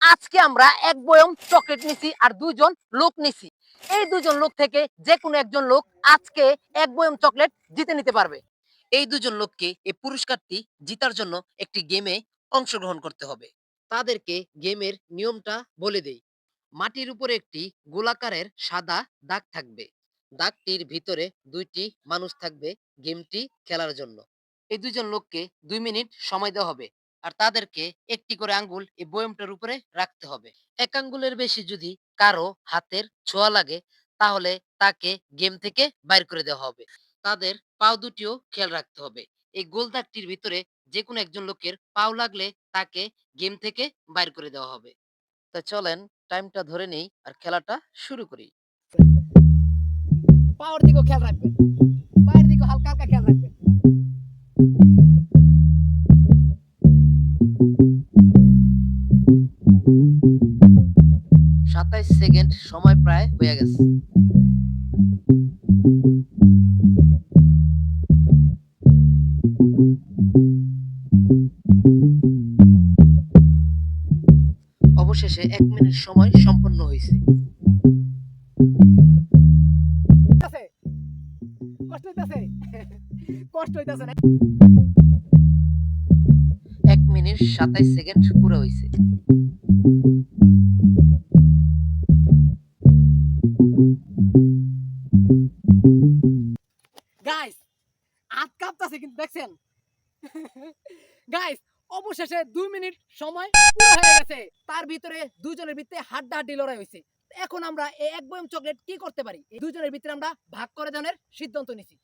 আজকে আমরা এক বয়ম চকলেট নিছি আর দুজন লোক নিছি। এই দুজন লোক থেকে যে কোনো একজন লোক আজকে এক বয়ম চকলেট জিতে নিতে পারবে। এই দুজন লোককে এই পুরস্কারটি জিতার জন্য একটি গেমে অংশগ্রহণ করতে হবে। তাদেরকে গেমের নিয়মটা বলে দেই। মাটির উপরে একটি গোলাকারের সাদা দাগ থাকবে। দাগটির ভিতরে দুইটি মানুষ থাকবে গেমটি খেলার জন্য। এই দুজন লোককে দুই মিনিট সময় দেওয়া হবে। আর তাদেরকে একটি করে আঙ্গুল এই বয়মটার উপরে রাখতে হবে। এক আঙ্গুলের বেশি যদি কারও হাতের ছোঁয়া লাগে, তাহলে তাকে গেম থেকে বাইর করে দেওয়া হবে। তাদের পাও দুটিও খেয়াল রাখতে হবে। এই গোল দাগটির ভিতরে যে কোনো একজন লোকের পাও লাগলে তাকে গেম থেকে বাইর করে দেওয়া হবে। তো চলেন টাইমটা ধরে নেই আর খেলাটা শুরু করি। পাওয়ার দিকেও খেয়াল রাখবেন। সাতাইশ সেকেন্ড সময় প্রায় হয়ে গেছে। অবশেষে এক মিনিট সময় সম্পন্ন হয়েছে। এক মিনিট সাতাইশ সেকেন্ড পুরো হয়েছে গাইস হাত কাঁপতাছে কিন্তু দেখছেন? গাইস অবশেষে দুই মিনিট সময় হয়ে গেছে। তার ভিতরে দুজনের ভিতরে হাড্ডাহাড্ডি লড়াই হয়েছে। এখন আমরা এই এক বয়ম চকলেট কি করতে পারি? এই দুজনের ভিতরে আমরা ভাগ করে দেওয়ার সিদ্ধান্ত নিছি।